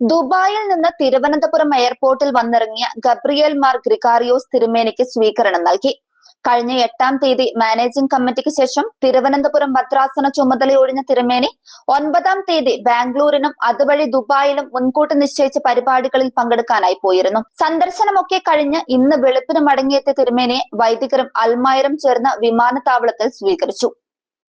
ദുബായിൽ നിന്ന് തിരുവനന്തപുരം എയർപോർട്ടിൽ വന്നിറങ്ങിയ ഗബ്രിയേൽ മാർ ഗ്രിക്കാറിയോസ് തിരുമേനിക്ക് സ്വീകരണം നൽകി. കഴിഞ്ഞ എട്ടാം തീയതി മാനേജിംഗ് കമ്മിറ്റിക്ക് ശേഷം തിരുവനന്തപുരം ഭദ്രാസന ചുമതലയൊഴിഞ്ഞ തിരുമേനി ഒൻപതാം തീയതി ബാംഗ്ലൂരിനും അതുവഴി ദുബായിലും മുൻകൂട്ടി നിശ്ചയിച്ച പരിപാടികളിൽ പങ്കെടുക്കാനായി പോയിരുന്നു. സന്ദർശനമൊക്കെ കഴിഞ്ഞ് ഇന്ന് വെളുപ്പിന് മടങ്ങിയെത്തിയ തിരുമേനിയെ വൈദികരും അൽമായരും ചേർന്ന് വിമാനത്താവളത്തിൽ സ്വീകരിച്ചു.